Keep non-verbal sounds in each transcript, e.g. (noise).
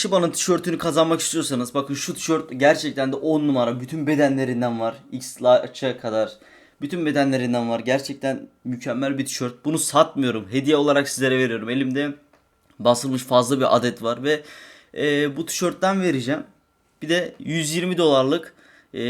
Shiba'nın tişörtünü kazanmak istiyorsanız bakın şu tişört gerçekten de 10 numara. Bütün bedenlerinden var. X large'a kadar. Bütün bedenlerinden var. Gerçekten mükemmel bir tişört. Bunu satmıyorum. Hediye olarak sizlere veriyorum. Elimde basılmış fazla bir adet var ve e, bu tişörtten vereceğim. Bir de 120 dolarlık e,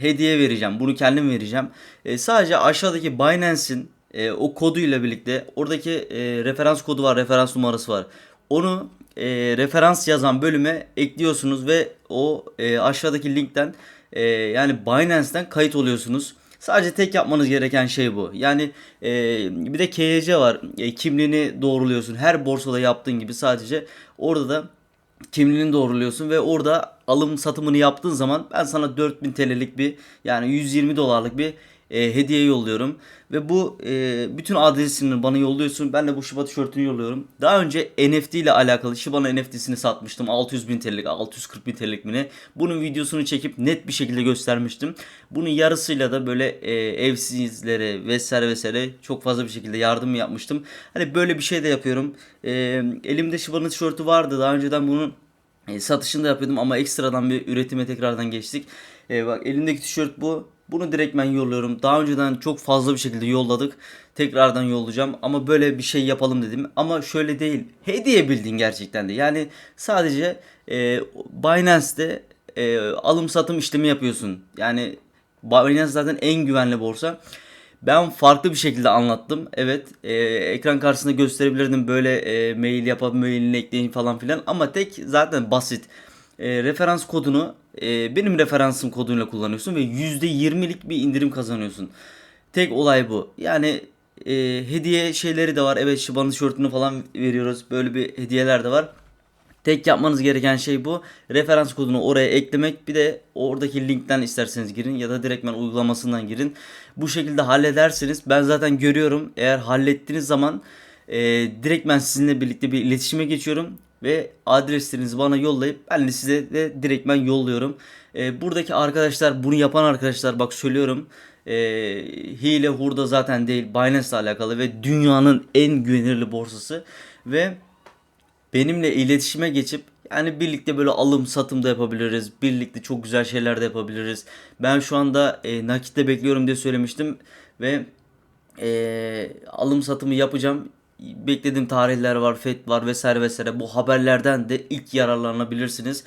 hediye vereceğim. Bunu kendim vereceğim. E, sadece aşağıdaki Binance'in e, o koduyla birlikte oradaki e, referans kodu var, referans numarası var. Onu e, referans yazan bölüme ekliyorsunuz ve o e, aşağıdaki linkten e, yani Binance'ten kayıt oluyorsunuz. Sadece tek yapmanız gereken şey bu. Yani e, bir de KYC var. E, kimliğini doğruluyorsun. Her borsada yaptığın gibi sadece orada da kimliğini doğruluyorsun ve orada alım satımını yaptığın zaman ben sana 4000 TL'lik bir yani 120 dolarlık bir e, hediye yolluyorum. Ve bu e, bütün adresini bana yolluyorsun. Ben de bu Shiba tişörtünü yolluyorum. Daha önce NFT ile alakalı Shiba'nın NFT'sini satmıştım. 600 bin TL'lik, 640 bin TL'lik mi ne? Bunun videosunu çekip net bir şekilde göstermiştim. Bunun yarısıyla da böyle e, evsizlere vesaire vesaire çok fazla bir şekilde yardım yapmıştım. Hani böyle bir şey de yapıyorum. E, elimde Shiba'nın tişörtü vardı. Daha önceden bunun e, satışını da yapıyordum ama ekstradan bir üretime tekrardan geçtik. E, bak elimdeki tişört bu. Bunu direkt ben yolluyorum. Daha önceden çok fazla bir şekilde yolladık. Tekrardan yollayacağım ama böyle bir şey yapalım dedim. Ama şöyle değil. Hediye bildiğin gerçekten de. Yani sadece e, Binance'te e, alım satım işlemi yapıyorsun. Yani Binance zaten en güvenli borsa. Ben farklı bir şekilde anlattım. Evet e, ekran karşısında gösterebilirdim böyle e, mail yapıp mailini ekleyin falan filan. Ama tek zaten basit. E, referans kodunu e, benim referansım koduyla kullanıyorsun ve %20'lik bir indirim kazanıyorsun. Tek olay bu. Yani e, hediye şeyleri de var. Evet Shiba'nın tişörtünü falan veriyoruz. Böyle bir hediyeler de var. Tek yapmanız gereken şey bu. Referans kodunu oraya eklemek. Bir de oradaki linkten isterseniz girin ya da direktmen uygulamasından girin. Bu şekilde hallederseniz ben zaten görüyorum. Eğer hallettiğiniz zaman e, direktmen sizinle birlikte bir iletişime geçiyorum ve adreslerinizi bana yollayıp ben de size de direktmen yolluyorum. E, buradaki arkadaşlar bunu yapan arkadaşlar bak söylüyorum. E, hile hurda zaten değil Binance ile alakalı ve dünyanın en güvenilir borsası ve benimle iletişime geçip yani birlikte böyle alım satım da yapabiliriz. Birlikte çok güzel şeyler de yapabiliriz. Ben şu anda e, nakitte bekliyorum diye söylemiştim ve e, alım satımı yapacağım. Beklediğim tarihler var, FED var vesaire vesaire. Bu haberlerden de ilk yararlanabilirsiniz.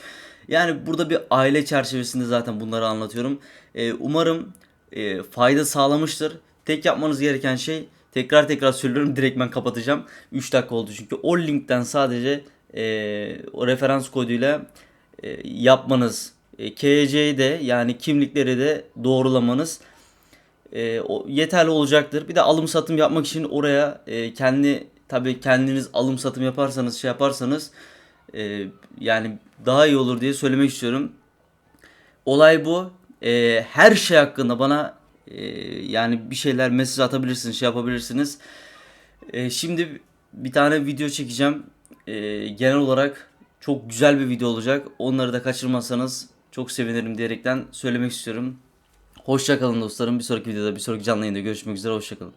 Yani burada bir aile çerçevesinde zaten bunları anlatıyorum. E, umarım e, fayda sağlamıştır. Tek yapmanız gereken şey tekrar tekrar söylüyorum (laughs) direkt ben kapatacağım. 3 dakika oldu çünkü o linkten sadece e, o referans koduyla e, yapmanız e, KYC'yi de yani kimlikleri de doğrulamanız e, o, yeterli olacaktır. Bir de alım satım yapmak için oraya e, kendi tabii kendiniz alım satım yaparsanız şey yaparsanız e, yani daha iyi olur diye söylemek istiyorum. Olay bu. E, her şey hakkında bana e, yani bir şeyler mesaj atabilirsiniz, şey yapabilirsiniz. E, şimdi bir tane video çekeceğim. E, genel olarak çok güzel bir video olacak. Onları da kaçırmazsanız çok sevinirim diyerekten söylemek istiyorum. Hoşçakalın dostlarım. Bir sonraki videoda, bir sonraki canlı yayında görüşmek üzere. Hoşçakalın.